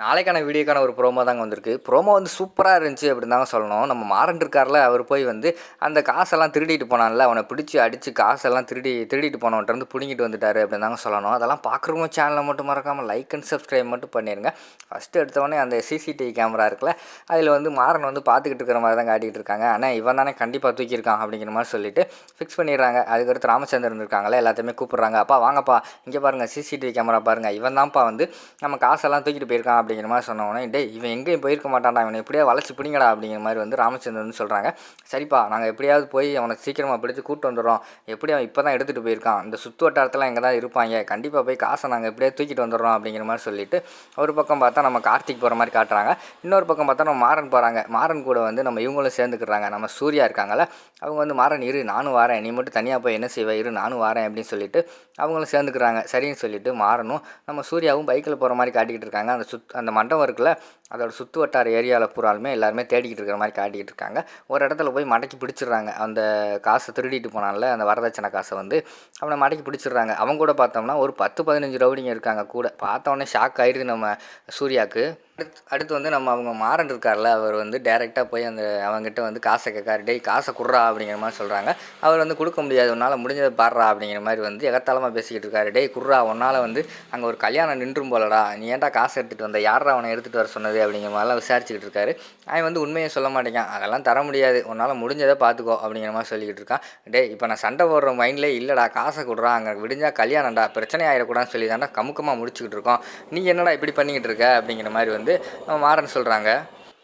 நாளைக்கான வீடியோக்கான ஒரு ப்ரோமோ தாங்க வந்திருக்கு. ப்ரோமோ வந்து சூப்பராக இருந்துச்சு அப்படின்னு தாங்க சொல்லணும். நம்ம மாறன் இருக்கார்ல அவர் போய் வந்து அந்த காசெல்லாம் திருடிட்டு போனான்ல அவனை பிடிச்சி அடித்து காசெல்லாம் திருடி திருடிட்டு போனவன்ட்டு வந்து பிடுங்கிட்டு வந்துட்டார் அப்படின்னு தாங்க சொல்லணும். அதெல்லாம் பார்க்குறவங்க சேனலை மட்டும் மறக்காமல் லைக் அண்ட் சப்ஸ்கிரைப் மட்டும் பண்ணிடுங்க ஃபஸ்ட்டு எடுத்தவொடனே அந்த சிசிடிவி கேமரா இருக்குல்ல அதில் வந்து மாறன் வந்து பார்த்துக்கிட்டு இருக்கிற மாதிரி தான் காட்டிகிட்டு இருக்காங்க. ஆனால் இவன் தானே கண்டிப்பாக தூக்கியிருக்கான் அப்படிங்கிற மாதிரி சொல்லிட்டு ஃபிக்ஸ் பண்ணிடுறாங்க. அதுக்கடுத்து ராமச்சந்திரன் இருக்காங்களே எல்லாத்தையுமே கூப்பிட்றாங்க. அப்பா வாங்கப்பா இங்கே பாருங்கள் சிசிடிவி கேமரா பாருங்கள் இவன் தான்ப்பா வந்து நம்ம காசெல்லாம் தூக்கிட்டு போயிருக்கான் அப்படிங்கிற மாதிரி சொன்னவொடனே டே இவன் எங்கேயும் போயிருக்க மாட்டான்டா இவனை எப்படியா வளர்ச்சி பிடிங்கடா அப்படிங்கிற மாதிரி வந்து ராமச்சந்திரன் வந்து சொல்கிறாங்க சரிப்பா நாங்கள் எப்படியாவது போய் அவனை சீக்கிரமாக பிடிச்சி கூப்பிட்டு வந்துடுறோம். எப்படி அவன் இப்போ தான் எடுத்துகிட்டு போயிருக்கான்? இந்த சுற்று வட்டாரத்தில் இங்கே தான் இருப்பாங்க? கண்டிப்பாக போய் காசை நாங்கள் எப்படியாவது தூக்கிட்டு வந்துடுறோம் அப்படிங்கிற மாதிரி சொல்லிட்டு ஒரு பக்கம் பார்த்தா நம்ம கார்த்திக் போகிற மாதிரி காட்டுறாங்க. இன்னொரு பக்கம் பார்த்தா நம்ம மாறன் போகிறாங்க மாறன் கூட வந்து நம்ம இவங்களும் சேர்ந்துக்கிறாங்க. நம்ம சூர்யா இருக்காங்கல்ல அவங்க வந்து மாறன் இரு நானும் வரேன். நீ மட்டும் தனியாக போய் என்ன செய்வேன் இரு நானும் வரேன் அப்படின்னு சொல்லிட்டு அவங்களும் சேர்ந்துக்கிறாங்க. சரின்னு சொல்லிட்டு மாறனும் நம்ம சூர்யாவும் பைக்கில் போகிற மாதிரி காட்டிக்கிட்டு இருக்காங்க. அந்த சுத் அந்த மண்டபம் இருக்குல்ல அதோடய சுற்று வட்டார ஏரியாவில் பூராலுமே எல்லாருமே தேடிக்கிட்டு இருக்கிற மாதிரி காட்டிக்கிட்டு இருக்காங்க. ஒரு இடத்துல போய் மடக்கி பிடிச்சிடுறாங்க. அந்த காசை திருடிட்டு போனால அந்த வரதட்சணை காசை வந்து அவனை மடக்கி பிடிச்சிடுறாங்க. அவங்க கூட பார்த்தோம்னா ஒரு பத்து பதினஞ்சு ரவுடிங்க இருக்காங்க கூட. பார்த்தோன்னே ஷாக் ஆயிடுது நம்ம சூர்யாவுக்கு அடுத்து அடுத்து வந்து நம்ம அவங்க மாறன் இருக்கார்ல அவர் வந்து டேரெக்டாக போய் அந்த அவங்ககிட்ட வந்து காசை கேட்காரு. டேய் காசை குடுறா அப்படிங்கிற மாதிரி சொல்கிறாங்க அவர் வந்து கொடுக்க முடியாது. உன்னால் முடிஞ்சதை பாடுறா அப்படிங்கிற மாதிரி வந்து எகத்தாளமாக பேசிக்கிட்டு இருக்காரு. டேய் குர்ரா உன்னால் வந்து அங்கே ஒரு கல்யாணம் நின்றும் போலடா. நீ ஏன்டா காசு எடுத்துகிட்டு வந்த? யாரா அவனை எடுத்துகிட்டு வர சொன்னது? அப்படிங்கிற மாதிரிலாம் விசாரிச்சுக்கிட்டு இருக்காரு. அவன் வந்து உண்மையை சொல்ல மாட்டேங்கான் அதெல்லாம் தர முடியாது. உன்னால் முடிஞ்சதை பார்த்துக்கோ அப்படிங்கிற மாதிரி சொல்லிக்கிட்டு இருக்கான். டே இப்போ நான் சண்டை போடுற மைண்ட்லேயே இல்லைடா காசை கொடுறா அங்கே விடிஞ்சால் கல்யாணம்டா பிரச்சனை ஆகிடக்கூடாதுன்னு சொல்லி தாண்டா கமுக்கமாக முடிச்சுக்கிட்டு இருக்கோம். நீ என்னடா இப்படி பண்ணிக்கிட்டு இருக்க அப்படிங்கிற மாதிரி வந்து நம்ம மாறன் சொல்கிறாங்க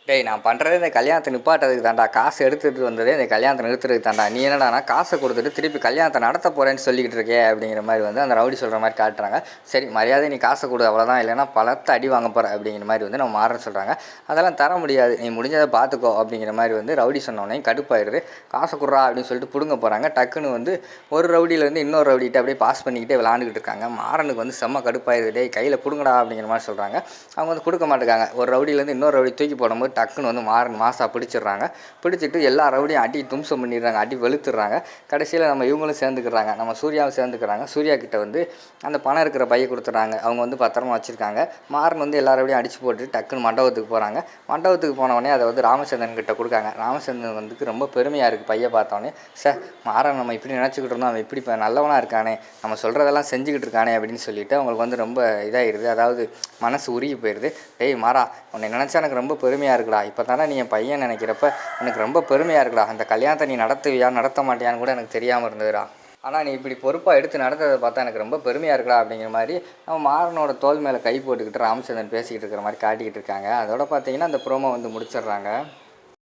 டேய் நான் பண்ணுறதே இந்த கல்யாணத்தை நிப்பாட்டதுக்கு தாண்டா காசு எடுத்துகிட்டு வந்ததே இந்த கல்யாணத்தை நிறுத்துறதுக்கு தாண்டா நீ என்னடானா காசை கொடுத்துட்டு திருப்பி கல்யாணத்தை நடத்த போகிறேன்னு சொல்லிக்கிட்டு இருக்கே அப்படிங்கிற மாதிரி வந்து அந்த ரவுடி சொல்கிற மாதிரி காட்டுறாங்க. சரி மரியாதை நீ காசை கொடு அவ்வளோதான் இல்லைன்னா பலத்தை அடி வாங்க போகிற அப்படிங்கிற மாதிரி வந்து நம்ம மாற சொல்கிறாங்க அதெல்லாம் தர முடியாது. நீ முடிஞ்சதை பார்த்துக்கோ அப்படிங்கிற மாதிரி வந்து ரவுடி சொன்னோடனே கடுப்பாயிடுது காசை கொடுறா அப்படின்னு சொல்லிட்டு பிடுங்க போகிறாங்க டக்குன்னு வந்து ஒரு ரவுடியிலேருந்து இன்னொரு ரவுடிகிட்ட அப்படியே பாஸ் பண்ணிக்கிட்டே விளாண்டுக்கிட்டு இருக்காங்க. மாறனுக்கு வந்து செம்ம கடுப்பாயிருது. டேய் கையில் பிடுங்கடா அப்படிங்கிற மாதிரி சொல்கிறாங்க அவங்க வந்து கொடுக்க மாட்டேங்காங்க ஒரு ரவுடியிலேருந்து இன்னொரு ரவுடி தூக்கி போடும்போது டக்குன்னு வந்து மாறன் மாசாக பிடிச்சிடுறாங்க. பிடிச்சிட்டு எல்லா ரவுடியும் அடி தும்சம் பண்ணிடுறாங்க அடி வெளுத்துடுறாங்க. கடைசியில் நம்ம இவங்களும் சேர்ந்துக்கிறாங்க நம்ம சூர்யாவும் சேர்ந்துக்கிறாங்க. சூர்யா கிட்ட வந்து அந்த பணம் இருக்கிற பையை கொடுத்துட்றாங்க. அவங்க வந்து பத்திரமா வச்சுருக்காங்க. மாறன் வந்து எல்லா ரவுடியும் அடிச்சு போட்டு டக்குன்னு மண்டபத்துக்கு போகிறாங்க மண்டபத்துக்கு போனவொடனே அதை வந்து ராமச்சந்திரன் கிட்ட கொடுக்காங்க. ராமச்சந்திரன் வந்து ரொம்ப பெருமையாக இருக்குது பையை பார்த்தோன்னே. சார் மாறன் நம்ம இப்படி நினச்சிக்கிட்டு இருந்தோம். அவன் இப்படி இப்போ நல்லவனாக இருக்கானே. நம்ம சொல்கிறதெல்லாம் செஞ்சுக்கிட்டு இருக்கானே அப்படின்னு சொல்லிட்டு அவங்களுக்கு வந்து ரொம்ப இதாகிடுது அதாவது மனசு உருகி போயிடுது டேய் மாறா உன்னை நினச்சா எனக்கு ரொம்ப பெருமையாக இருக்குது இருக்குடா இப்போ தானே நீ என் பையன் நினைக்கிறப்ப எனக்கு ரொம்ப பெருமையாக இருக்குடா. அந்த கல்யாணத்தை நீ நடத்துவியா நடத்த மாட்டியான்னு கூட எனக்கு தெரியாமல் இருந்ததுடா. ஆனால் நீ இப்படி பொறுப்பாக எடுத்து நடந்ததை பார்த்தா எனக்கு ரொம்ப பெருமையாக இருக்குடா அப்படிங்கிற மாதிரி நம்ம மாறனோட தோல் மேலே கை போட்டுக்கிட்டு ராமச்சந்திரன் பேசிக்கிட்டு இருக்கிற மாதிரி காட்டிக்கிட்டு இருக்காங்க. அதோட பார்த்தீங்கன்னா அந்த ப்ரோமோ வந்து முடிச்சிடுறாங்க.